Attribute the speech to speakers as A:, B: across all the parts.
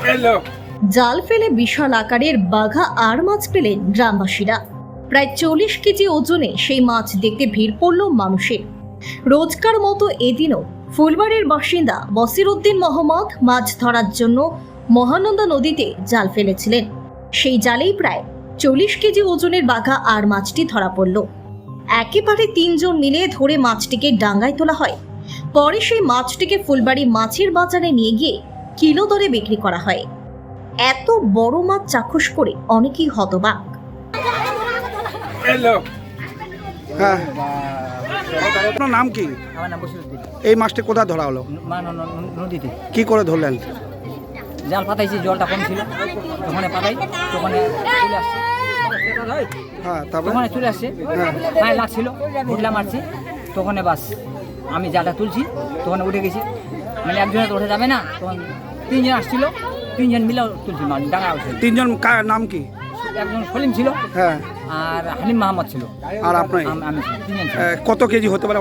A: জাল ফেলে বিশাল আকারের বাঘা আর মাছ পেলেন গ্রামবাসীরা। প্রায় চল্লিশ কেজি ওজনে সেই মাছ দেখতে ভিড় পড়ল মানুষের। রোজকার মতো এদিনও ফুলবাড়ির বাসিন্দা বসিরউদ্দিন মোহাম্মদ মাছ ধরার জন্য মহানন্দা নদীতে জাল ফেলেছিলেন। সেই জালেই প্রায় চল্লিশ কেজি ওজনের বাঘা আর মাছটি ধরা পড়ল। একেবারে তিনজন মিলে ধরে মাছটিকে ডাঙ্গায় তোলা হয়। পরে সেই মাছটিকে ফুলবাড়ি মাছের বাজারে নিয়ে গিয়ে কিলো দরে বিক্রি করা হয়। এত বড় মাছ চাক্ষুষ করে অনেকেই হতবাক।
B: হ্যাঁ। আপনার নাম কি?
C: আমার নাম বসিরুদ্দিন
B: এই মাছটি কোথায় ধরা হলো?
C: মা ন- ন- নদীতে।
B: কি করে ধরলেন?
C: জাল পাতাইছি জলটা কম ছিল। ওখানে পাতাই ওখানে চলে আসছে।
B: হ্যাঁ তারপরে?
C: ওখানে চলে আসছে।
B: হ্যাঁ।
C: পায়ে লাগছিল ঘুরলা মারছি তখন বাস। আমি জালটা তুলছি তখন উঠে গেছি। মানে একজনে তো উঠে যাবে না তখন তিনজন আসছিল তিনজন মিলে তুলছি মাছ ডাঙা উঠছিল
B: তিনজন কার নাম কি?
C: একজন সলিম ছিল
B: হ্যাঁ।
C: আর হালিম মাহমদ ছিল।
B: আর আপনার
C: আমি তিনজন ছিল
B: কত কেজি হতে পারে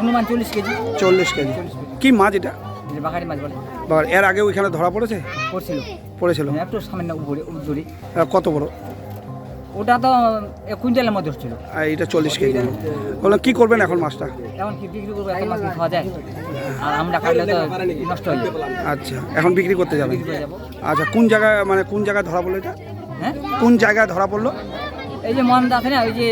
C: অনুমান চল্লিশ কেজি।
B: চল্লিশ কেজি। কি মাছ এটা?
C: যে বাঘারি মাছ বলে।
B: বা এর আগে ওইখানে ধরা পড়েছে?
C: পড়ছিল।
B: পড়েছিল।
C: একটু সামান্য উপরে
B: আহ, কত বড়?
C: ওটা তো এক কুইন্টালের মধ্যে
B: আর এটা চল্লিশ কেজি। বললাম কি করবেন এখন মাছটা?
C: এখন কি বিক্রি করব? এত মাছ খাওয়া যায়। আর আমরা খাইলে তো নষ্ট হয়ে
B: আচ্ছা এখন বিক্রি করতে যাবেন? আচ্ছা কোন জায়গায় মানে কোন জায়গায় ধরা পড়ল এটা?
C: হ্যাঁ?
B: কোন জায়গায় ধরা পড়ল?
C: এই যে মহানদা আছে না ওই যে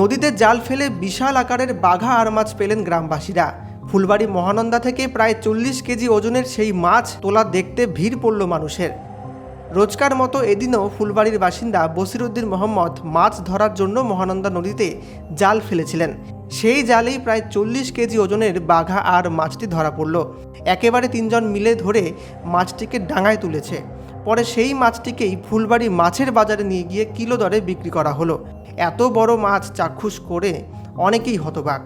D: নদীতে জাল ফেলে বিশাল আকারের বাঘা আর মাছ পেলেন গ্রামবাসীরা। ফুলবাড়ি মহানন্দা থেকে প্রায় চল্লিশ কেজি ওজনের সেই মাছ তোলা দেখতে ভিড় পড়ল মানুষের। রোজকার মতো এদিনও ফুলবাড়ির বাসিন্দা বসিরউদ্দিন মোহাম্মদ মাছ ধরার জন্য মহানন্দা নদীতে জাল ফেলেছিলেন। সেই জালেই প্রায় চল্লিশ কেজি ওজনের বাঘা আর মাছটি ধরা পড়ল। একেবারে তিনজন মিলে ধরে মাছটিকে ডাঙায় তুলেছে। পরে সেই মাছটিকেই ফুলবাড়ি মাছের বাজারে নিয়ে গিয়ে কিলো দরে বিক্রি করা হলো। এত বড় মাছ চাক্ষুষ করে অনেকেই হতবাক।